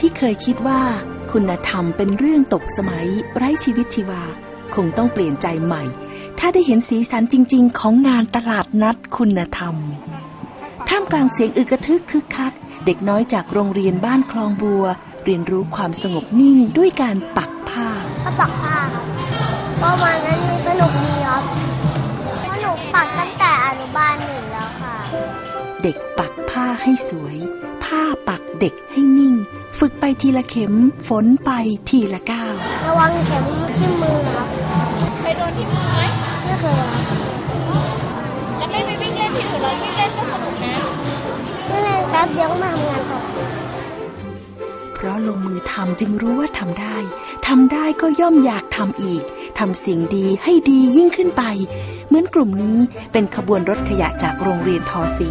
ที่เคยคิดว่า คุณธรรมเป็นเรื่องตกสมัยไร้ชีวิตชีวา คงต้องเปลี่ยนใจใหม่ ถ้าได้เห็นสีสันจริง ๆ ของงานตลาดนัดคุณธรรม ท่ามกลางเสียงอึกกระทึกคึกคัก เด็กน้อยจากโรงเรียนบ้านคลองบัว เรียนรู้ความสงบนิ่งด้วยการปักผ้าก็ปักผ้าครับก็มันนั้นนี่สนุกดีครับเพราะหนูปักตั้งแต่อนุบาลหนึ่งแล้วค่ะ เด็กปักผ้าให้สวย ผ้าปักเด็กให้นิ่ง ฝึกไปทีละเข็ม ฝนไปทีละก้าว ระวังเข็มชิมมือครับเคยโดนที่มือไหมไม่เคยครับแล้วไม่ไปวิ่งเล่นที่อื่นเราวิ่งเล่นก็สนุกนะไม่เล่นแป๊บเดียวก็มาทำงานต่อเพราะลงมือทำจึงรู้ว่าทำได้ทำได้ก็ย่อมอยากทำอีกทำสิ่งดีให้ดียิ่งขึ้นไป เหมือนกลุ่มนี้เป็นขบวนรถขยะจากโรงเรียนทอสี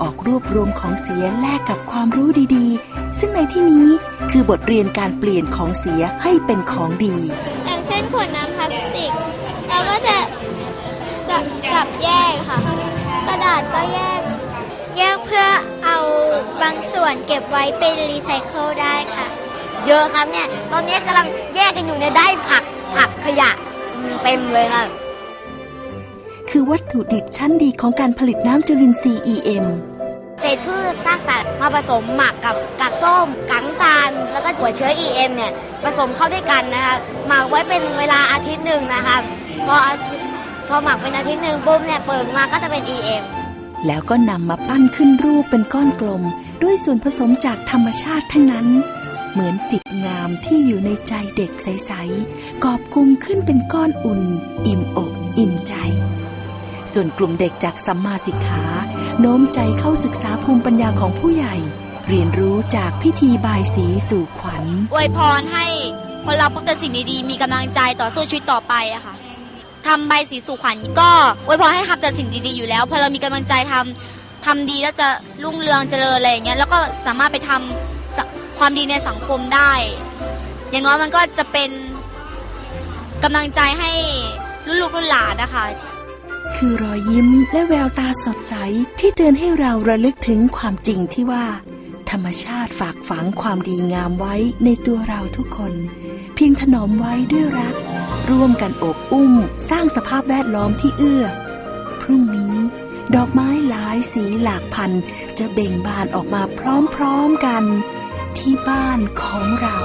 ออกรวบรวมของเสียแลกกับความรู้ดีๆ ซึ่งในที่นี้คือบทเรียนการเปลี่ยนของเสียให้เป็นของดี อย่างเช่นขวดน้ำพลาสติก เราก็จะจะจับแยกค่ะ กระดาษก็แยก แยกเพื่อเอาบางส่วนเก็บไว้เป็นรีไซเคิลได้ค่ะ เยอะครับเนี่ย ตอนนี้กำลังแยกกันอยู่เนี่ยได้ผักผักขยะเต็มเลยครับคือวัตถุดิบชั้นดีของการผลิตน้ำจุลินทรีย์ EM เศษพืชซากสัตว์มาผสมหมักกับกากส้มกังตาล แล้วก็หัวเชื้อ EM เนี่ยผสมเข้าด้วยกันนะครับหมักไว้เป็นเวลาอาทิตย์หนึ่งนะครับพออาทิตย์พอหมักเป็นอาทิตย์หนึ่งปุ๊บเนี่ยเปิดมาก็จะเป็น EM แล้วก็นำมาปั้นขึ้นรูปเป็นก้อนกลม ด้วยส่วนผสมจากธรรมชาติทั้งนั้น เหมือนจิตงามที่อยู่ในใจเด็กใส ๆ กอบกุมขึ้นเป็นก้อนอุ่น อิ่มอก อิ่มใจ ส่วนกลุ่มเด็กจากสัมมาสิกขาโน้มใจเข้าศึกษาภูมิปัญญาของผู้ใหญ่ เรียนรู้จากพิธีบายสีสู่ขวัญอวยพรให้คนเราพบแต่สิ่งดีๆมีกำลังใจต่อสู้ชีวิตต่อไปอะค่ะทำใบสีสู่ขวัญก็อวยพรให้ทำแต่สิ่งดีๆอยู่แล้วพอเรามีกำลังใจทำทำดีแล้วจะรุ่งเรืองเจริญอะไรอย่างเงี้ยแล้วก็สามารถไปทำความดีในสังคมได้ อย่างน้อยมันก็จะเป็นกำลังใจให้ลูกลูกๆหลานนะคะ คือรอยยิ้มและแววตาสดใสที่เตือนให้เราระลึกถึงความจริงที่ว่า ธรรมชาติฝากฝังความดีงามไว้ในตัวเราทุกคน เพียงถนอมไว้ด้วยรัก ร่วมกันอบอุ้ม สร้างสภาพแวดล้อมที่เอื้อ พรุ่งนี้ดอกไม้หลายสีหลากพัน จะเบ่งบานออกมาพร้อมๆกัน ที่บ้านของเรา